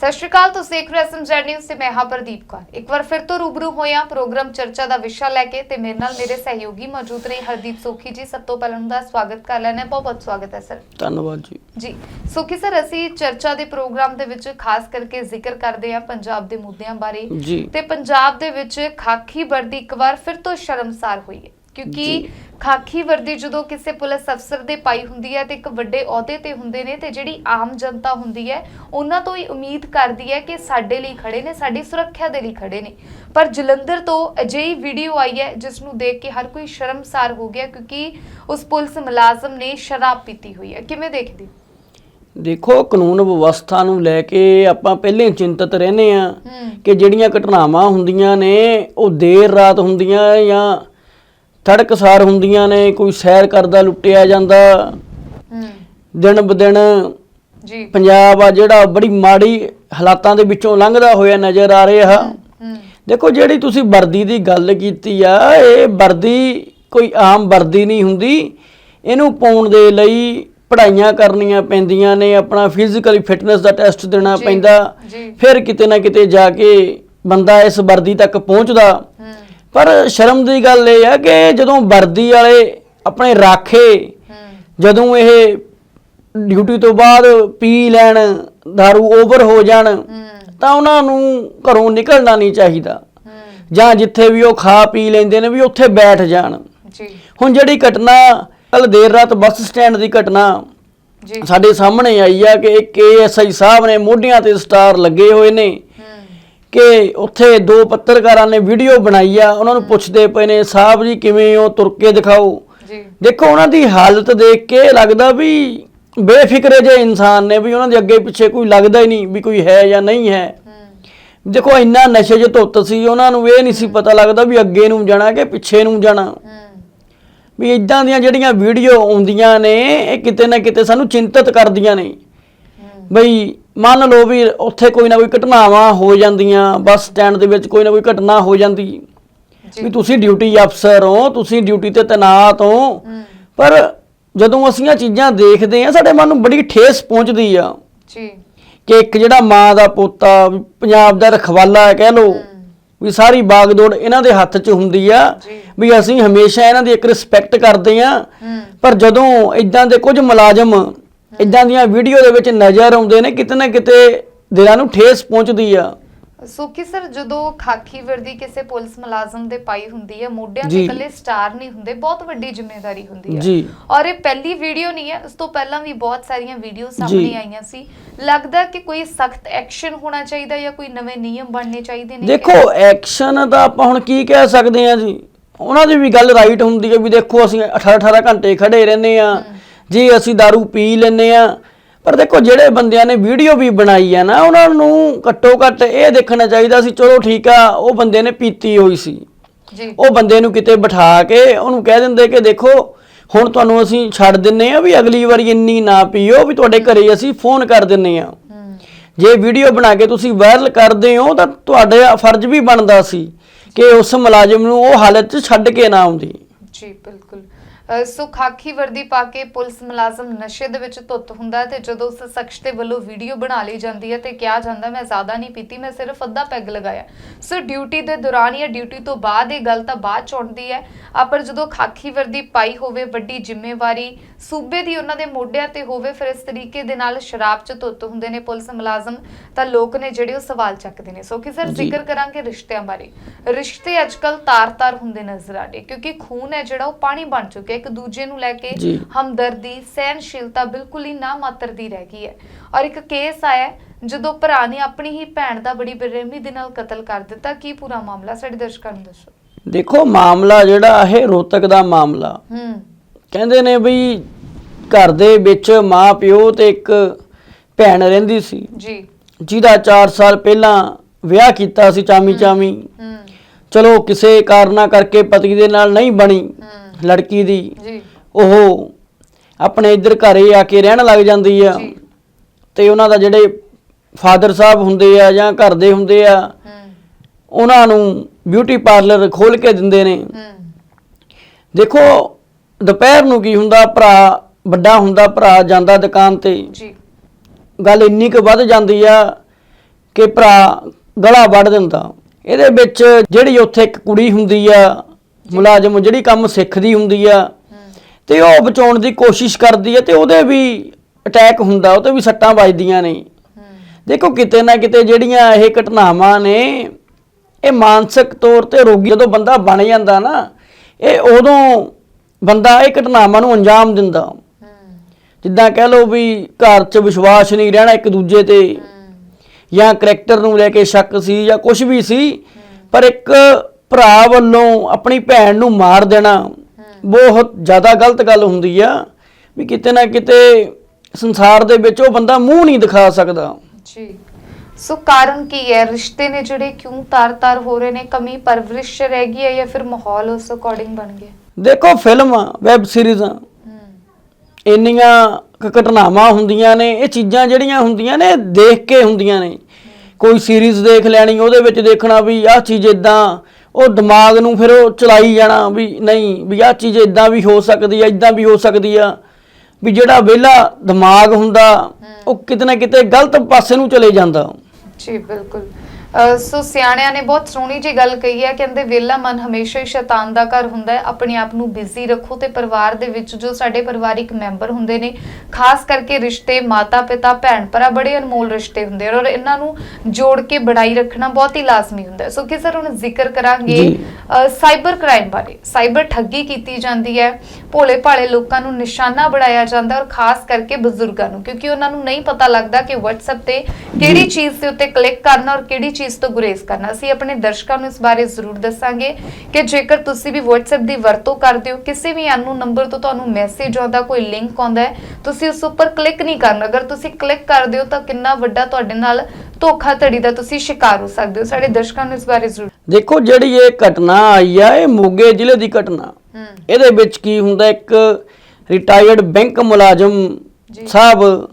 ਸਤਿ ਸ਼੍ਰੀ ਅਕਾਲ ਤੁਸੀਂ ਦੇਖ ਰਹੇ ਹੋ ਐਸਐਮਜ਼ੈਡ ਨਿਊਜ਼ ਤੇ ਮੈਂ ਹਾਂ ਪ੍ਰਦੀਪ ਕੌਰ। ਇੱਕ ਵਾਰ ਫਿਰ ਤੋਂ ਰੂਬਰੂ ਹੋਇਆ ਪ੍ਰੋਗਰਾਮ ਚਰਚਾ ਦਾ ਵਿਸ਼ਾ ਲੈ ਕੇ ਤੇ ਮੇਰੇ ਨਾਲ ਮੇਰੇ ਸਹਿਯੋਗੀ ਮੌਜੂਦ ਨੇ ਹਰਦੀਪ ਸੋਖੀ ਜੀ। ਸਭ ਤੋਂ ਪਹਿਲਾਂ ਉਹਨਾਂ ਦਾ ਸਵਾਗਤ ਕਰ ਲੈਣਾ ਬਹੁਤ ਬਹੁਤ ਸਵਾਗਤ ਹੈ ਸਰ। ਧੰਨਵਾਦ ਜੀ। ਜੀ ਸੋਖੀ ਸਰ ਅਸੀਂ ਚਰਚਾ ਦੇ ਪ੍ਰੋਗਰਾਮ ਦੇ ਵਿੱਚ ਖਾਸ ਕਰਕੇ ਜ਼ਿਕਰ ਕਰਦੇ ਹਾਂ ਪੰਜਾਬ ਦੇ ਮੁੱਦਿਆਂ ਬਾਰੇ ਤੇ ਪੰਜਾਬ ਦੇ ਵਿੱਚ ਖਾਕੀ ਵਰਦੀ ਇੱਕ ਵਾਰ ਫਿਰ ਤੋਂ ਸ਼ਰਮਸਾਰ ਹੋਈ ਹੈ। ਕਿਉਂਕਿ। ਖਾਕੀ ਵਰਦੀ ਜਦੋਂ ਕਿਸੇ ਪੁਲਿਸ ਅਫਸਰ ਦੇ ਪਾਈ ਹੁੰਦੀ ਹੈ ਤੇ ਇੱਕ ਵੱਡੇ ਅਹੁਦੇ ਤੇ ਹੁੰਦੇ ਨੇ ਤੇ ਜਿਹੜੀ ਆਮ ਜਨਤਾ ਹੁੰਦੀ ਹੈ ਉਹਨਾਂ ਤੋਂ ਹੀ ਉਮੀਦ ਕਰਦੀ ਹੈ ਕਿ ਸਾਡੇ ਲਈ ਖੜੇ ਨੇ ਸਾਡੀ ਸੁਰੱਖਿਆ ਦੇ ਲਈ ਖੜੇ ਨੇ। ਪਰ ਜਲੰਧਰ ਤੋਂ ਅਜਿਹੀ ਵੀਡੀਓ ਆਈ ਹੈ ਜਿਸ ਨੂੰ ਦੇਖ ਕੇ ਹਰ ਕੋਈ ਸ਼ਰਮਸਾਰ ਹੋ ਗਿਆ ਕਿਉਂਕਿ ਉਸ ਪੁਲਿਸ ਮੁਲਾਜ਼ਮ ਨੇ ਸ਼ਰਾਬ ਪੀਤੀ ਹੋਈ ਹੈ। ਕਿਵੇਂ ਦੇਖਦੇ ਦੇਖੋ ਕਾਨੂੰਨ ਵਿਵਸਥਾ ਨੂੰ ਲੈ ਕੇ ਆਪਾਂ ਪਹਿਲੇ ਚਿੰਤਤ ਰਹਿੰਦੇ ਆ ਕਿ ਜਿਹੜੀਆਂ ਘਟਨਾਵਾਂ ਹੁੰਦੀਆਂ ਨੇ ਉਹ ਦੇਰ ਰਾਤ ਹੁੰਦੀਆਂ ਜਾਂ ਤੜਕਸਾਰ ਹੁੰਦੀਆਂ ਨੇ ਕੋਈ ਸੈਰ ਕਰਦਾ ਲੁੱਟਿਆ ਜਾਂਦਾ। ਹੂੰ। ਦਿਨ ਬਦਿਨ ਜੀ। ਪੰਜਾਬ ਆ ਜਿਹੜਾ ਬੜੀ ਮਾੜੀ ਹਾਲਾਤਾਂ ਦੇ ਵਿੱਚੋਂ ਲੰਘਦਾ ਹੋਇਆ ਨਜ਼ਰ ਆ ਰਿਹਾ। ਹੂੰ ਦੇਖੋ ਜਿਹੜੀ ਤੁਸੀਂ ਵਰਦੀ ਦੀ ਗੱਲ ਕੀਤੀ ਆ ਇਹ ਵਰਦੀ ਕੋਈ ਆਮ ਵਰਦੀ ਨਹੀਂ ਹੁੰਦੀ। ਇਹਨੂੰ ਪਾਉਣ ਦੇ ਲਈ ਪੜ੍ਹਾਈਆਂ ਕਰਨੀਆਂ ਪੈਂਦੀਆਂ ਨੇ ਆਪਣਾ ਫਿਜ਼ੀਕਲੀ ਫਿਟਨੈਸ ਦਾ ਟੈਸਟ ਦੇਣਾ ਪੈਂਦਾ। ਜੀ। ਫਿਰ ਕਿਤੇ ਨਾ ਕਿਤੇ ਜਾ ਕੇ ਬੰਦਾ ਇਸ ਵਰਦੀ ਤੱਕ ਪਹੁੰਚਦਾ। ਪਰ ਸ਼ਰਮ ਦੀ ਗੱਲ ਇਹ ਆ ਕਿ ਜਦੋਂ ਵਰਦੀ ਵਾਲੇ ਆਪਣੇ ਰਾਖੇ ਜਦੋਂ ਇਹ ਡਿਊਟੀ ਤੋਂ ਬਾਅਦ ਪੀ ਲੈਣ दारू ਓਵਰ ਹੋ ਜਾਣ ਤਾਂ ਉਹਨਾਂ ਨੂੰ ਘਰੋਂ ਨਿਕਲਣਾ ਨਹੀਂ ਚਾਹੀਦਾ। ਜਾਂ ਜਿੱਥੇ ਵੀ ਉਹ ਖਾ ਪੀ ਲੈਂਦੇ ਨੇ ਵੀ ਉੱਥੇ ਬੈਠ ਜਾਣ। ਜੀ। ਹੁਣ ਜਿਹੜੀ ਘਟਨਾ ਕੱਲ ਦੇਰ ਰਾਤ ਬੱਸ ਸਟੈਂਡ ਦੀ ਘਟਨਾ ਜੀ। ਸਾਡੇ ਸਾਹਮਣੇ ਆਈ ਆ ਕਿ ਇੱਕ ਏਐਸਆਈ ਸਾਹਿਬ ਨੇ ਮੋਢਿਆਂ ਤੇ ਸਟਾਰ ਲੱਗੇ ਹੋਏ ਨੇ। ਕਿ ਉੱਥੇ ਦੋ ਪੱਤਰਕਾਰਾਂ ਨੇ ਵੀਡੀਓ ਬਣਾਈ ਆ ਉਹਨਾਂ ਨੂੰ ਪੁੱਛਦੇ ਪਏ ਨੇ ਸਾਹਿਬ ਜੀ ਕਿਵੇਂ ਹੋ? ਤੁਰ ਕੇ ਦਿਖਾਓ। ਜੀ। ਦੇਖੋ ਉਹਨਾਂ ਦੀ ਹਾਲਤ ਦੇਖ ਕੇ ਲੱਗਦਾ ਵੀ ਬੇਫਿਕਰੇ ਜੇ ਇਨਸਾਨ ਨੇ ਵੀ ਉਹਨਾਂ ਦੇ ਅੱਗੇ ਪਿੱਛੇ ਕੋਈ ਲੱਗਦਾ ਹੀ ਨਹੀਂ ਵੀ ਕੋਈ ਹੈ ਜਾਂ ਨਹੀਂ ਹੈ। ਦੇਖੋ ਇੰਨਾ ਨਸ਼ੇ 'ਚ ਧੁੱਤ ਸੀ ਉਹਨਾਂ ਨੂੰ ਇਹ ਨਹੀਂ ਸੀ ਪਤਾ ਲੱਗਦਾ ਵੀ ਅੱਗੇ ਨੂੰ ਜਾਣਾ ਕਿ ਪਿੱਛੇ ਨੂੰ ਜਾਣਾ। ਵੀ ਇਦਾਂ ਦੀਆਂ ਜਿਹੜੀਆਂ ਵੀਡੀਓ ਆਉਂਦੀਆਂ ਨੇ ਇਹ ਕਿਤੇ ਨਾ ਕਿਤੇ ਸਾਨੂੰ ਚਿੰਤਤ ਕਰਦੀਆਂ ਨੇ। ਬਈ ਮੰਨ ਲਓ ਵੀ ਉੱਥੇ ਕੋਈ ਨਾ ਕੋਈ ਘਟਨਾਵਾਂ ਹੋ ਜਾਂਦੀਆਂ ਬੱਸ ਸਟੈਂਡ ਦੇ ਵਿੱਚ ਕੋਈ ਨਾ ਕੋਈ ਘਟਨਾ ਹੋ ਜਾਂਦੀ। ਵੀ ਤੁਸੀਂ ਡਿਊਟੀ ਅਫਸਰ ਹੋ ਤੁਸੀਂ ਡਿਊਟੀ ਤੇ ਤੈਨਾਤ ਹੋ। ਪਰ ਜਦੋਂ ਅਸੀਂ ਇਹ ਚੀਜ਼ਾਂ ਦੇਖਦੇ ਆ ਸਾਡੇ ਮਨ ਨੂੰ ਬੜੀ ਠੇਸ ਪਹੁੰਚਦੀ ਆ। ਜੀ। ਕਿ ਇੱਕ ਜਿਹੜਾ ਮਾਂ ਦਾ ਪੋਤਾ ਪੰਜਾਬ ਦਾ ਰਖਵਾਲਾ ਹੈ ਕਹਿ ਹੂੰ। ਵੀ ਸਾਰੀ ਬਾਗਡੋਰ ਇਹਨਾਂ ਦੇ ਹੱਥ 'ਚ ਹੁੰਦੀ ਆ। ਵੀ ਅਸੀਂ ਹਮੇਸ਼ਾ ਇਹਨਾਂ ਦੀ ਇੱਕ ਰਿਸਪੈਕਟ ਕਰਦੇ ਆ ਪਰ ਜਦੋਂ ਇਦਾਂ ਦੇ ਕੁਝ ਮੁਲਾਜ਼ਮ ਇਦਾਂ ਦੀਆਂ ਵੀਡੀਓ ਦੇ ਵਿੱਚ ਨਜ਼ਰ ਆਉਂਦੇ ਨੇ ਕਿਤੇ ਨਾ ਕਿਤੇ ਦਿਲਾਂ ਨੂੰ ਠੇਸ ਪਹੁੰਚਦੀ ਆ। ਸੋਕੀ ਸਰ ਜਦੋਂ ਖਾਕੀ ਵਰਦੀ ਕਿਸੇ ਪੁਲਿਸ ਮੁਲਾਜ਼ਮ ਦੇ ਪਾਈ ਹੁੰਦੀ ਹੈ ਮੋਢਿਆਂ ਤੇ। ਇਕੱਲੇ ਸਟਾਰ ਨਹੀਂ ਹੁੰਦੇ ਬਹੁਤ ਵੱਡੀ ਜ਼ਿੰਮੇਵਾਰੀ ਹੁੰਦੀ ਹੈ ਜੀ। ਔਰ ਇਹ ਪਹਿਲੀ ਵੀਡੀਓ ਨਹੀਂ ਹੈ ਉਸ ਤੋਂ ਪਹਿਲਾਂ ਵੀ ਬਹੁਤ ਸਾਰੀਆਂ ਵੀਡੀਓ ਸਾਹਮਣੇ। ਆਈਆਂ ਸੀ। ਲੱਗਦਾ ਕਿ ਕੋਈ ਸਖਤ ਐਕਸ਼ਨ ਹੋਣਾ ਚਾਹੀਦਾ ਜਾਂ ਕੋਈ ਨਵੇਂ ਨਿਯਮ ਬਣਨੇ ਚਾਹੀਦੇ ਨੇ? ਦੇਖੋ ਐਕਸ਼ਨ ਦਾ ਆਪਾਂ ਹੁਣ ਕੀ ਕਹਿ ਸਕਦੇ ਆ ਜੀ? ਉਹਨਾਂ ਦੀ ਵੀ ਗੱਲ ਰਾਈਟ ਹੁੰਦੀ ਹੈ ਵੀ ਦੇਖੋ ਅਸੀਂ 18 18 ਘੰਟੇ ਖੜੇ ਰਹਿੰਦੇ ਆ। ਜੀ ਅਸੀਂ दारू ਪੀ ਲੈਂਦੇ ਆ ਪਰ ਦੇਖੋ ਜਿਹੜੇ ਬੰਦਿਆਂ ਨੇ ਵੀਡੀਓ ਵੀ ਬਣਾਈ ਆ ਨਾ ਉਹਨਾਂ ਨੂੰ ਘੱਟੋ ਘੱਟ ਇਹ ਦੇਖਣਾ ਚਾਹੀਦਾ ਸੀ ਚਲੋ ਠੀਕ ਆ ਉਹ ਬੰਦੇ ਨੇ ਪੀਤੀ ਹੋਈ ਸੀ। ਜੀ। ਉਹ ਬੰਦੇ ਨੂੰ ਕਿਤੇ ਬਿਠਾ ਕੇ ਉਹਨੂੰ ਕਹਿ ਦਿੰਦੇ ਕਿ ਦੇਖੋ ਹੁਣ ਤੁਹਾਨੂੰ ਅਸੀਂ ਛੱਡ ਦਿੰਨੇ ਆ ਵੀ ਅਗਲੀ ਵਾਰੀ ਇੰਨੀ ਨਾ ਪੀਓ ਵੀ ਤੁਹਾਡੇ ਘਰੇ ਅਸੀਂ ਫੋਨ ਕਰ ਦਿੰਨੇ ਆ ਹੂੰ। ਜੇ ਵੀਡੀਓ ਬਣਾ ਕੇ ਤੁਸੀਂ ਵਾਇਰਲ ਕਰਦੇ ਹੋ ਤਾਂ ਤੁਹਾਡਾ ਫਰਜ਼ ਵੀ ਬਣਦਾ ਸੀ ਕਿ ਉਸ ਮੁਲਾਜ਼ਮ ਨੂੰ ਉਹ ਹਾਲਤ 'ਚ ਛੱਡ ਕੇ ਨਾ ਆਉਂਦੀ। ਜੀ ਬਿਲਕੁਲ। ਸੋ ਖਾਕੀ ਵਰਦੀ ਪਾ ਕੇ ਪੁਲਿਸ ਮੁਲਾਜ਼ਮ ਨਸ਼ੇ ਦੇ ਵਿੱਚ ਧੁੱਤ ਹੁੰਦਾ ਤੇ ਜਦੋਂ ਉਸ ਸ਼ਖਸ ਦੇ ਵੱਲੋਂ ਵੀਡੀਓ ਬਣਾ ਲਈ ਜਾਂਦੀ ਹੈ ਤੇ ਕਿਹਾ ਜਾਂਦਾ ਮੈਂ ਜ਼ਿਆਦਾ ਨਹੀਂ ਪੀਤੀ ਮੈਂ ਸਿਰਫ ਅੱਧਾ ਪੈਗ ਲਗਾਇਆ। ਸੋ ਡਿਊਟੀ ਦੇ ਦੌਰਾਨ ਜਾਂ ਡਿਊਟੀ ਤੋਂ ਬਾਅਦ ਇਹ ਗੱਲ ਤਾਂ ਬਾਅਦ ਚ ਆਉਂਦੀ ਹੈ। ਆ ਪਰ ਜਦੋਂ ਖਾਕੀ ਵਰਦੀ ਪਾਈ ਹੋਵੇ ਵੱਡੀ ਜ਼ਿੰਮੇਵਾਰੀ ਸੂਬੇ ਦੀ ਉਹਨਾਂ ਦੇ ਮੋਢਿਆਂ ਤੇ ਹੋਵੇ ਫਿਰ ਇਸ ਤਰੀਕੇ ਦੇ ਨਾਲ ਸ਼ਰਾਬ ਚ ਧੁੱਤ ਹੁੰਦੇ ਨੇ ਪੁਲਿਸ ਮੁਲਾਜ਼ਮ ਤਾਂ ਲੋਕ ਨੇ ਜਿਹੜੇ ਉਹ ਸਵਾਲ ਚੱਕਦੇ ਨੇ। ਸੋ ਕਿ ਸਰ। ਜ਼ਿਕਰ ਕਰਾਂਗੇ ਰਿਸ਼ਤਿਆਂ ਬਾਰੇ। ਰਿਸ਼ਤੇ ਅੱਜਕੱਲ ਤਾਰ-ਤਾਰ ਹੁੰਦੇ ਨਜ਼ਰ ਆ ਰਹੇ ਕਿਉਂਕਿ ਖੂਨ ਹੈ ਜਿਹੜਾ ਉਹ ਪਾਣੀ ਬਣ ਚੁੱਕਿਆ ਇੱਕ ਦੂਜੇ ਨੂੰ ਲੈ ਕੇ। ਹਮਦਰਦੀ ਸਹਿਨਸ਼ੀਲਤਾ ਬਿਲਕੁਲ ਹੀ ਨਾ ਮਾਤਰ ਦੀ ਰਹਿ ਗਈ ਹੈ। ਔਰ ਇੱਕ ਕੇਸ ਆਇਆ ਜਦੋਂ ਭਰਾ ਨੇ ਆਪਣੀ ਹੀ ਭੈਣ ਦਾ ਬੜੀ ਬੇਰਹਿਮੀ ਦੇ ਨਾਲ ਕਤਲ ਕਰ ਦਿੱਤਾ ਕੀ ਪੂਰਾ ਮਾਮਲਾ? ਸਾਡੇ ਦਰਸ਼ਕਾਂ ਨੂੰ ਦੱਸੋ। ਦੇਖੋ ਮਾਮਲਾ ਜਿਹੜਾ ਇਹ ਰੋਤਕ ਦਾ ਮਾਮਲਾ। ਹੂੰ। ਕਹਿੰਦੇ ਨੇ ਵੀ ਘਰ ਦੇ ਵਿੱਚ ਮਾਂ ਪਿਓ ਤੇ ਇੱਕ ਭੈਣ ਰਹਿੰਦੀ ਸੀ। ਜੀ। ਜਿਹਦਾ 4 ਸਾਲ ਪਹਿਲਾਂ ਵਿਆਹ ਕੀਤਾ ਸੀ ਚਾਮੀ ਚਾਮੀ ਹੂੰ। ਚਲੋ ਕਿਸੇ ਕਾਰਨਾ ਕਰਕੇ ਪਤੀ ਦੇ ਨਾਲ ਨਹੀਂ ਬਣੀ। ਹੂੰ। ਲੜਕੀ ਦੀ। ਜੀ। ਉਹ ਆਪਣੇ ਇੱਧਰ ਘਰੇ ਆ ਕੇ ਰਹਿਣ ਲੱਗ ਜਾਂਦੀ ਆ। ਜੀ। ਤੇ ਉਹਨਾਂ ਦਾ ਜਿਹੜੇ ਫਾਦਰ ਸਾਹਿਬ ਹੁੰਦੇ ਆ ਜਾਂ ਘਰ ਦੇ ਹੁੰਦੇ ਆ ਹੂੰ। ਉਹਨਾਂ ਨੂੰ ਬਿਊਟੀ ਪਾਰਲਰ ਖੋਲ ਕੇ ਦਿੰਦੇ ਨੇ। ਹੂੰ। ਦੇਖੋ ਦੁਪਹਿਰ ਨੂੰ ਕੀ ਹੁੰਦਾ? ਭਰਾ ਵੱਡਾ ਹੁੰਦਾ ਭਰਾ ਜਾਂਦਾ ਦੁਕਾਨ ਤੇ। ਜੀ। ਗੱਲ ਇੰਨੀ ਕੁ ਵੱਧ ਜਾਂਦੀ ਆ ਕਿ ਭਰਾ ਗਲਾ ਵੱਢ ਦਿੰਦਾ। ਇਹਦੇ ਵਿੱਚ ਜਿਹੜੀ ਉੱਥੇ ਇੱਕ ਕੁੜੀ ਹੁੰਦੀ ਆ ਮੁਲਾਜ਼ਮ ਜਿਹੜੀ ਕੰਮ ਸਿੱਖਦੀ ਹੁੰਦੀ ਆ, ਤੇ ਉਹ ਬਚਾਉਣ ਦੀ ਕੋਸ਼ਿਸ਼ ਕਰਦੀ ਹੈ ਤੇ ਉਹਦੇ ਵੀ ਅਟੈਕ ਹੁੰਦਾ, ਉਹ ਤੇ ਵੀ ਸੱਟਾਂ ਵੱਜਦੀਆਂ ਨੇ। ਦੇਖੋ ਕਿਤੇ ਨਾ ਕਿਤੇ ਜਿਹੜੀਆਂ ਇਹ ਘਟਨਾਵਾਂ ਨੇ, ਇਹ ਮਾਨਸਿਕ ਤੌਰ ਤੇ ਰੋਗੀ ਜਦੋਂ ਬੰਦਾ ਬਣ ਜਾਂਦਾ ਨਾ, ਇਹ ਉਦੋਂ ਬੰਦਾ ਇਹ ਘਟਨਾਵਾਂ ਨੂੰ ਅੰਜਾਮ ਦਿੰਦਾ। ਜਿੱਦਾਂ ਕਹਿ ਲਓ ਵੀ ਘਰ 'ਚ ਵਿਸ਼ਵਾਸ ਨਹੀਂ ਰਹਿਣਾ ਇੱਕ ਦੂਜੇ ਤੇ, ਜਾਂ ਕਰੈਕਟਰ ਨੂੰ ਲੈ ਕੇ ਸ਼ੱਕ ਸੀ ਜਾਂ ਕੁਝ ਵੀ ਸੀ, ਪਰ ਇੱਕ ਭਰਾ ਵੱਲੋਂ ਆਪਣੀ ਭੈਣ ਨੂੰ ਮਾਰ ਦੇਣਾ ਬਹੁਤ ਜ਼ਿਆਦਾ ਗਲਤ ਗੱਲ ਹੁੰਦੀ ਆ ਵੀ ਕਿਤੇ ਨਾ ਕਿਤੇ ਸੰਸਾਰ ਦੇ ਵਿੱਚ ਉਹ ਬੰਦਾ ਮੂੰਹ ਨਹੀਂ ਦਿਖਾ ਸਕਦਾ। ਜੀ। ਸੋ ਕਾਰਨ ਕੀ ਹੈ? ਰਿਸ਼ਤੇ ਨੇ ਜਿਹੜੇ ਕਿਉਂ ਤਾਰ-ਤਾਰ ਹੋ ਰਹੇ ਨੇ? ਕਮੀ ਪਰਵਰਿਸ਼ ਰਹਿ ਗਈ ਹੈ ਜਾਂ ਫਿਰ ਮਾਹੌਲ ਉਸ ਅਕੋਰਡਿੰਗ ਬਣ ਗਿਆ? ਦੇਖੋ ਫਿਲਮਾਂ ਵੈਬ ਸੀਰੀਜ਼ਾਂ ਇੰਨੀਆਂ ਘਟਨਾਵਾਂ ਹੁੰਦੀਆਂ ਨੇ ਇਹ ਚੀਜ਼ਾਂ ਜਿਹੜੀਆਂ ਹੁੰਦੀਆਂ ਨੇ ਦੇਖ ਕੇ ਹੁੰਦੀਆਂ ਨੇ। ਕੋਈ ਸੀਰੀਜ਼ ਦੇਖ ਲੈਣੀ ਉਹਦੇ ਵਿੱਚ ਦੇਖਣਾ ਵੀ ਆਹ ਚੀਜ਼ ਇਦਾਂ ਉਹ ਦਿਮਾਗ ਨੂੰ ਫਿਰ ਉਹ ਚਲਾਈ ਜਾਣਾ ਵੀ ਨਹੀਂ, ਵੀ ਆਹ ਚੀਜ਼ ਇਦਾਂ ਵੀ ਹੋ ਸਕਦੀ ਆ ਇਦਾਂ ਵੀ ਹੋ ਸਕਦੀ ਆ। ਵੀ ਜਿਹੜਾ ਵਿਹਲਾ ਦਿਮਾਗ ਹੁੰਦਾ, ਉਹ ਕਿਤੇ ਨਾ ਕਿਤੇ ਗਲਤ ਪਾਸੇ ਨੂੰ ਚਲੇ ਜਾਂਦਾ। ਜੀ, ਬਿਲਕੁਲ। ਸੋ ਸਿਆਣਿਆਂ ਨੇ ਬਹੁਤ ਸੋਹਣੀ ਜੀ ਗੱਲ ਕਹੀ ਹੈ ਕਹਿੰਦੇ ਵੇਲਾ ਮਨ ਹਮੇਸ਼ਾ ਹੀ ਸ਼ੈਤਾਨ ਦਾ ਘਰ ਹੁੰਦਾ ਹੈ ਆਪਣੇ ਆਪ ਨੂੰ ਬਿਜ਼ੀ ਰੱਖੋ ਤੇ ਪਰਿਵਾਰ ਦੇ ਵਿੱਚ ਜੋ ਸਾਡੇ ਪਰਿਵਾਰਿਕ ਮੈਂਬਰ ਹੁੰਦੇ ਨੇ ਖਾਸ ਕਰਕੇ ਰਿਸ਼ਤੇ ਮਾਤਾ ਪਿਤਾ ਭੈਣ ਭਰਾ ਬੜੇ ਅਨਮੋਲ ਰਿਸ਼ਤੇ ਹੁੰਦੇ ਔਰ ਇਹਨਾਂ ਨੂੰ ਜੋੜ ਕੇ ਬਣਾਈ ਰੱਖਣਾ ਬਹੁਤ ਹੀ ਲਾਜ਼ਮੀ ਹੁੰਦਾ ਹੈ। ਸੋ ਕਿ ਸਰ ਹੁਣ ਜ਼ਿਕਰ ਕਰਾਂਗੇ ਸਾਈਬਰ ਕ੍ਰਾਈਮ ਬਾਰੇ ਸਾਈਬਰ ਠੱਗੀ ਕੀਤੀ ਜਾਂਦੀ ਹੈ ਭੋਲੇ ਭਾਲੇ ਲੋਕਾਂ ਨੂੰ ਨਿਸ਼ਾਨਾ ਬਣਾਇਆ ਜਾਂਦਾ ਔਰ ਖਾਸ ਕਰਕੇ ਬਜ਼ੁਰਗਾਂ ਨੂੰ ਕਿਉਂਕਿ ਉਹਨਾਂ ਨੂੰ ਨਹੀਂ ਪਤਾ ਲੱਗਦਾ ਕਿ WhatsApp ਤੇ ਕਿਹੜੀ ਚੀਜ਼ ਦੇ ਉੱਤੇ ਕਲਿੱਕ ਕਰਨਾ ਔਰ ਕਿਹੜੀ ਚੀਜ਼ ਤੋਂ ਗੁਰੇਜ਼ ਕਰਨਾ। ਅਸੀਂ ਆਪਣੇ ਦਰਸ਼ਕਾਂ ਨੂੰ ਇਸ ਬਾਰੇ ਜ਼ਰੂਰ ਦੱਸਾਂਗੇ ਕਿ ਜੇਕਰ ਤੁਸੀਂ ਵੀ WhatsApp ਦੀ ਵਰਤੋਂ ਕਰਦੇ ਹੋ ਕਿਸੇ ਵੀ ਅਨਨੋਨ ਨੰਬਰ ਤੋਂ ਤੁਹਾਨੂੰ ਮੈਸੇਜ ਆਉਂਦਾ ਕੋਈ ਲਿੰਕ ਆਉਂਦਾ ਹੈ ਤੁਸੀਂ ਉਸ ਉੱਪਰ ਕਲਿੱਕ ਨਹੀਂ ਕਰਨਾ। ਅਗਰ ਤੁਸੀਂ ਕਲਿੱਕ ਕਰਦੇ ਹੋ ਤਾਂ ਕਿੰਨਾ ਵੱਡਾ ਤੁਹਾਡੇ ਨਾਲ ਧੋਖਾਧੜੀ ਦਾ ਤੁਸੀਂ ਸ਼ਿਕਾਰ ਹੋ ਸਕਦੇ ਹੋ। ਸਾਡੇ ਦਰਸ਼ਕਾਂ ਨੂੰ ਇਸ ਬਾਰੇ ਜ਼ਰੂਰ ਦੇਖੋ ਜਿਹੜੀ ਇਹ ਘਟਨਾ ਆਈ ਆ ਇਹ ਮੋਗੇ ਜ਼ਿਲ੍ਹੇ ਦੀ ਘਟਨਾ। ਇਹਦੇ ਵਿੱਚ ਕੀ ਹੁੰਦਾ ਇੱਕ ਰਿਟਾਇਰਡ ਬੈਂਕ ਮੁਲਾਜ਼ਮ। ਸਾਹਿਬ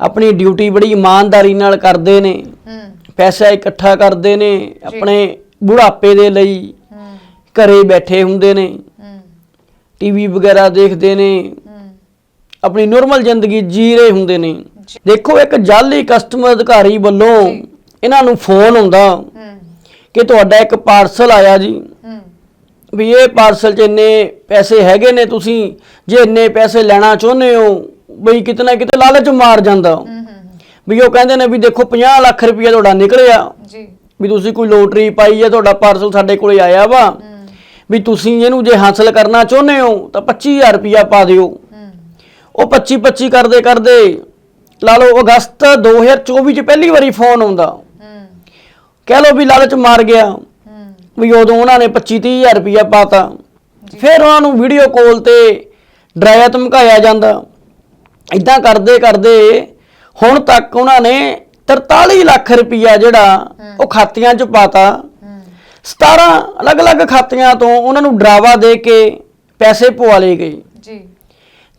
ਆਪਣੀ ਡਿਊਟੀ ਬੜੀ ਇਮਾਨਦਾਰੀ ਨਾਲ ਕਰਦੇ ਨੇ। ਪੈਸਾ ਇਕੱਠਾ ਕਰਦੇ ਨੇ ਆਪਣੇ ਬੁਢਾਪੇ ਦੇ ਲਈ ਘਰੇ ਬੈਠੇ ਹੁੰਦੇ ਨੇ। ਟੀਵੀ ਵਗੈਰਾ ਦੇਖਦੇ ਨੇ। ਆਪਣੀ ਨਾਰਮਲ ਜ਼ਿੰਦਗੀ ਜੀ ਰਹੇ ਹੁੰਦੇ ਨੇ। ਦੇਖੋ ਇੱਕ ਜਾਲੀ ਕਸਟਮਰ ਅਧਿਕਾਰੀ ਵੱਲੋਂ। ਇਹਨਾਂ ਨੂੰ ਫੋਨ ਆਉਂਦਾ ਕਿ ਤੁਹਾਡਾ ਇੱਕ ਪਾਰਸਲ ਆਇਆ ਜੀ। ਵੀ ਇਹ ਪਾਰਸਲ 'ਚ ਇੰਨੇ ਪੈਸੇ ਹੈਗੇ ਨੇ ਤੁਸੀਂ ਜੇ ਇੰਨੇ ਪੈਸੇ ਲੈਣਾ ਚਾਹੁੰਦੇ ਹੋ ਬਈ ਕਿਤਨਾ ਕਿਤੇ ਲਾਲਚ ਮਾਰ ਜਾਂਦਾ। ਵੀ ਉਹ ਕਹਿੰਦੇ ਨੇ ਵੀ ਦੇਖੋ 50 ਲੱਖ ਰੁਪਏ ਤੁਹਾਡਾ ਨਿਕਲਿਆ ਜੀ। ਵੀ ਤੁਸੀਂ ਕੋਈ ਲੋਟਰੀ ਪਾਈ ਹੈ ਤੁਹਾਡਾ ਪਾਰਸਲ ਸਾਡੇ ਕੋਲੇ ਆਇਆ ਵਾ। ਵੀ ਤੁਸੀਂ ਇਹਨੂੰ ਜੇ ਹਾਸਲ ਕਰਨਾ ਚਾਹੁੰਦੇ ਹੋ ਤਾਂ 25000 ਰੁਪਇਆ ਪਾ ਦਿਓ। ਉਹ 25 25 ਕਰਦੇ ਕਰਦੇ ਲਾ ਲਓ ਅਗਸਤ 2024 ਚ ਪਹਿਲੀ ਵਾਰੀ ਫੋਨ ਆਉਂਦਾ। ਕਹਿ ਲਓ ਵੀ ਲਾਲਚ ਮਾਰ ਗਿਆ। ਵੀ ਉਦੋਂ ਉਹਨਾਂ ਨੇ 25 30000 ਰੁਪਇਆ ਪਾਤਾ। ਫਿਰ ਉਹਨਾਂ ਨੂੰ ਵੀਡੀਓ ਕਾਲ ਤੇ ਡਰਾਇਆ ਧਮਕਾਇਆ ਜਾਂਦਾ। ਇਦਾਂ ਕਰਦੇ ਕਰਦੇ ਹੁਣ ਤੱਕ ਉਹਨਾਂ ਨੇ 43 ਲੱਖ ਰੁਪਇਆ ਜਿਹੜਾ ਉਹ ਖਾਤਿਆਂ 'ਚ ਪਾਤਾ। ਹੂੰ 17 ਅਲੱਗ-ਅਲੱਗ ਖਾਤਿਆਂ ਤੋਂ ਉਹਨਾਂ ਨੂੰ ਡਰਾਵਾ ਦੇ ਕੇ ਪੈਸੇ ਪਵਾ ਲਏ ਗਏ। ਜੀ।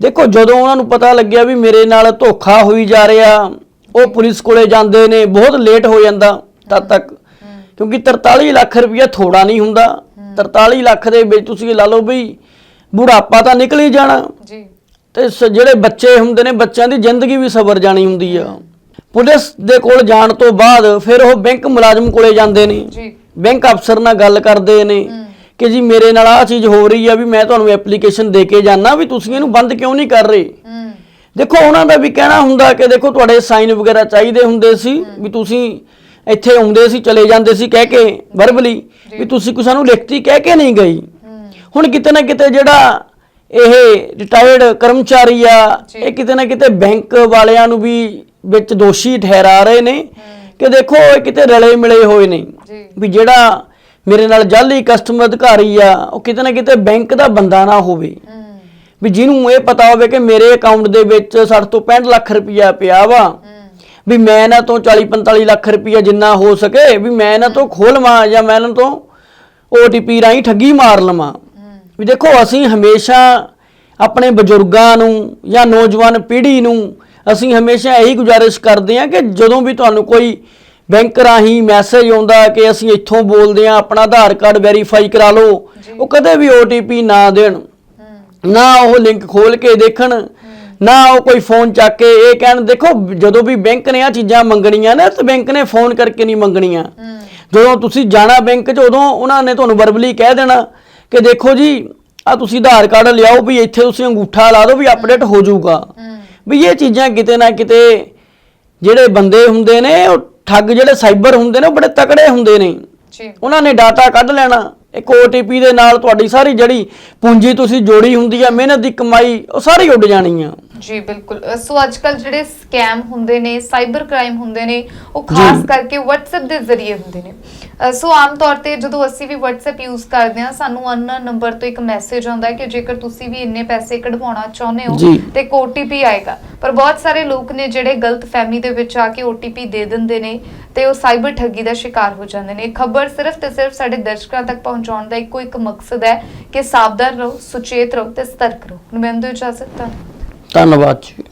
ਦੇਖੋ ਜਦੋਂ ਉਹਨਾਂ ਨੂੰ ਪਤਾ ਲੱਗਿਆ ਵੀ ਮੇਰੇ ਨਾਲ ਧੋਖਾ ਹੋਈ ਜਾ ਰਿਹਾ ਉਹ ਪੁਲਿਸ ਕੋਲੇ ਜਾਂਦੇ ਨੇ ਬਹੁਤ ਲੇਟ ਹੋ ਜਾਂਦਾ ਤਦ ਤੱਕ। ਕਿਉਂਕਿ 43 ਲੱਖ ਰੁਪਇਆ ਥੋੜਾ ਨਹੀਂ ਹੁੰਦਾ। 43 ਲੱਖ ਦੇ ਵਿੱਚ ਤੁਸੀਂ ਲਾ ਲਓ ਵੀ ਬੁਢਾਪਾ ਤਾਂ ਨਿਕਲ ਹੀ ਜਾਣਾ। ਜੀ। ਤੇ ਜਿਹੜੇ ਬੱਚੇ ਹੁੰਦੇ ਨੇ ਬੱਚਿਆਂ ਦੀ ਜ਼ਿੰਦਗੀ ਵੀ ਸਬਰ ਜਾਣੀ ਹੁੰਦੀ ਆ। ਪੁਲਿਸ ਦੇ ਕੋਲ ਜਾਣ ਤੋਂ ਬਾਅਦ ਫਿਰ ਉਹ ਬੈਂਕ ਮੁਲਾਜ਼ਮ ਕੋਲੇ ਜਾਂਦੇ ਨੇ। ਜੀ। ਬੈਂਕ ਅਫਸਰ ਨਾਲ ਗੱਲ ਕਰਦੇ ਨੇ ਕਿ ਜੀ ਮੇਰੇ ਨਾਲ ਆਹ ਚੀਜ਼ ਹੋ ਰਹੀ ਆ ਵੀ ਮੈਂ ਤੁਹਾਨੂੰ ਐਪਲੀਕੇਸ਼ਨ ਦੇ ਕੇ ਜਾਣਾ ਵੀ ਤੁਸੀਂ ਇਹਨੂੰ ਬੰਦ ਕਿਉਂ ਨਹੀਂ ਕਰ ਰਹੇ? ਦੇਖੋ ਉਹਨਾਂ ਦਾ ਵੀ ਕਹਿਣਾ ਹੁੰਦਾ ਕਿ ਦੇਖੋ ਤੁਹਾਡੇ ਸਾਈਨ ਵਗੈਰਾ ਚਾਹੀਦੇ ਹੁੰਦੇ ਸੀ ਵੀ ਤੁਸੀਂ ਇੱਥੇ ਆਉਂਦੇ ਸੀ ਚਲੇ ਜਾਂਦੇ ਸੀ ਕਹਿ ਕੇ ਵਰਬਲੀ ਵੀ ਤੁਸੀਂ ਕੋਈ ਸਾਨੂੰ ਲਿਖਤੀ ਕਹਿ ਕੇ ਨਹੀਂ ਗਈ। ਹੁਣ ਕਿਤੇ ਨਾ ਕਿਤੇ ਜਿਹੜਾ ਇਹ ਰਿਟਾਇਰਡ ਕਰਮਚਾਰੀ ਆ। ਇਹ ਕਿਤੇ ਨਾ ਕਿਤੇ ਬੈਂਕ ਵਾਲਿਆਂ ਨੂੰ ਵੀ ਵਿੱਚ ਦੋਸ਼ੀ ਠਹਿਰਾ ਰਹੇ ਨੇ ਕਿ ਦੇਖੋ ਇਹ ਕਿਤੇ ਰਲੇ ਮਿਲੇ ਹੋਏ ਨੇ। ਵੀ ਜਿਹੜਾ ਮੇਰੇ ਨਾਲ ਜਾਲੀ ਕਸਟਮਰ ਅਧਿਕਾਰੀ ਆ ਉਹ ਕਿਤੇ ਨਾ ਕਿਤੇ ਬੈਂਕ ਦਾ ਬੰਦਾ ਨਾ ਹੋਵੇ। ਵੀ ਜਿਹਨੂੰ ਇਹ ਪਤਾ ਹੋਵੇ ਕਿ ਮੇਰੇ ਅਕਾਊਂਟ ਦੇ ਵਿੱਚ 60 ਤੋਂ 65 ਲੱਖ ਰੁਪਇਆ ਪਿਆ ਵਾ ਵੀ ਮੈਂ ਇਹਨਾਂ ਤੋਂ 40 45 ਲੱਖ ਰੁਪਇਆ ਜਿੰਨਾ ਹੋ ਸਕੇ ਵੀ ਮੈਂ ਇਹਨਾਂ ਤੋਂ ਖੋਲਵਾਂ ਜਾਂ ਮੈਂ ਇਹਨਾਂ ਤੋਂ OTP ਰਾਹੀਂ ਠੱਗੀ ਮਾਰ ਲਵਾਂ। ਵੀ ਦੇਖੋ ਅਸੀਂ ਹਮੇਸ਼ਾ ਆਪਣੇ ਬਜ਼ੁਰਗਾਂ ਨੂੰ ਜਾਂ ਨੌਜਵਾਨ ਪੀੜ੍ਹੀ ਨੂੰ ਅਸੀਂ ਹਮੇਸ਼ਾ ਇਹੀ ਗੁਜ਼ਾਰਿਸ਼ ਕਰਦੇ ਹਾਂ ਕਿ ਜਦੋਂ ਵੀ ਤੁਹਾਨੂੰ ਕੋਈ ਬੈਂਕ ਰਾਹੀਂ ਮੈਸੇਜ ਆਉਂਦਾ ਕਿ ਅਸੀਂ ਇੱਥੋਂ ਬੋਲਦੇ ਹਾਂ ਆਪਣਾ ਆਧਾਰ ਕਾਰਡ ਵੈਰੀਫਾਈ ਕਰਾ ਲਓ ਉਹ ਕਦੇ ਵੀ OTP ਨਾ ਦੇਣ। ਨਾ ਉਹ ਲਿੰਕ ਖੋਲ ਕੇ ਦੇਖਣ ਨਾ ਉਹ ਕੋਈ ਫੋਨ ਚੱਕ ਕੇ ਇਹ ਕਹਿਣ ਦੇਖੋ ਜਦੋਂ ਵੀ ਬੈਂਕ ਨੇ ਆ ਚੀਜ਼ਾਂ ਮੰਗਣੀਆਂ ਨੇ ਤੇ ਬੈਂਕ ਨੇ ਫੋਨ ਕਰਕੇ ਨਹੀਂ ਮੰਗਣੀਆਂ। ਜਦੋਂ ਤੁਸੀਂ ਜਾਣਾ ਬੈਂਕ 'ਚ ਉਦੋਂ ਉਹਨਾਂ ਨੇ ਤੁਹਾਨੂੰ ਵਰਬਲੀ ਕਹਿ ਦੇਣਾ ਕਿ ਦੇਖੋ ਜੀ ਆ ਤੁਸੀਂ ਆਧਾਰ ਕਾਰਡ ਲਿਆਓ ਵੀ ਇੱਥੇ ਤੁਸੀਂ ਅੰਗੂਠਾ ਲਾ ਦਿਓ ਵੀ ਅਪਡੇਟ ਹੋ ਜਾਊਗਾ। ਵੀ ਇਹ ਚੀਜ਼ਾਂ ਕਿਤੇ ਨਾ ਕਿਤੇ ਜਿਹੜੇ ਬੰਦੇ ਹੁੰਦੇ ਨੇ ਉਹ ਠੱਗ ਜਿਹੜੇ ਸਾਈਬਰ ਹੁੰਦੇ ਨੇ ਉਹ ਬੜੇ ਤਕੜੇ ਹੁੰਦੇ ਨੇ। ਜੀ। ਉਹਨਾਂ ਨੇ ਡਾਟਾ ਕੱਢ ਲੈਣਾ। ਇੱਕ OTP ਦੇ ਨਾਲ ਤੁਹਾਡੀ ਸਾਰੀ ਜਿਹੜੀ ਪੂੰਜੀ ਤੁਸੀਂ ਜੋੜੀ ਹੁੰਦੀ ਆ ਮਿਹਨਤ ਦੀ ਕਮਾਈ ਉਹ ਸਾਰੀ ਉੱਡ ਜਾਣੀ ਆ। ਜੀ ਬਿਲਕੁਲ। ਸੋ ਅੱਜ ਕੱਲ ਜਿਹੜੇ ਸਕੈਮ ਹੁੰਦੇ ਨੇ ਸਾਈਬਰ ਕ੍ਰਾਈਮ ਹੁੰਦੇ ਨੇ ਉਹ ਖਾਸ ਕਰਕੇ WhatsApp ਦੇ ਜ਼ਰੀਏ ਹੁੰਦੇ ਨੇ। ਸੋ ਆਮ ਤੌਰ ਤੇ ਜਦੋਂ ਅਸੀਂ ਵੀ WhatsApp ਯੂਜ਼ ਕਰਦੇ ਹਾਂ ਸਾਨੂੰ ਅਨਨੋਨ ਨੰਬਰ ਤੋਂ ਇੱਕ ਮੈਸੇਜ ਆਉਂਦਾ ਹੈ ਕਿ ਜੇਕਰ ਤੁਸੀਂ ਵੀ ਇੰਨੇ ਪੈਸੇ ਕਢਵਾਉਣਾ ਚਾਹੁੰਦੇ ਹੋ। ਤੇ ਇੱਕ OTP ਆਏਗਾ। ਪਰ ਬਹੁਤ ਸਾਰੇ ਲੋਕ ਨੇ ਜਿਹੜੇ ਗਲਤ ਫਹਿਮੀ ਦੇ ਵਿੱਚ ਆ ਕੇ OTP ਦੇ ਦਿੰਦੇ ਨੇ ਤੇ ਉਹ ਸਾਈਬਰ ਠੱਗੀ ਦਾ ਸ਼ਿਕਾਰ ਹੋ ਜਾਂਦੇ ਨੇ। ਖਬਰ ਸਿਰਫ ਤੇ ਸਿਰਫ ਸਾਡੇ ਦਰਸ਼ਕਾਂ ਤੱਕ ਪਹੁੰਚਾਉਣ ਦਾ ਇੱਕੋ ਇੱਕ ਮਕਸਦ ਹੈ ਕਿ ਸਾਵਧਾਨ ਰਹੋ, ਸੁਚੇਤ ਰਹੋ ਤੇ ਸਤਰਕ ਰਹੋ। ਮੈਨੂੰ ਦਿਓ ਇਜਾਜ਼ਤ ਧੰਨਵਾਦ ਜੀ।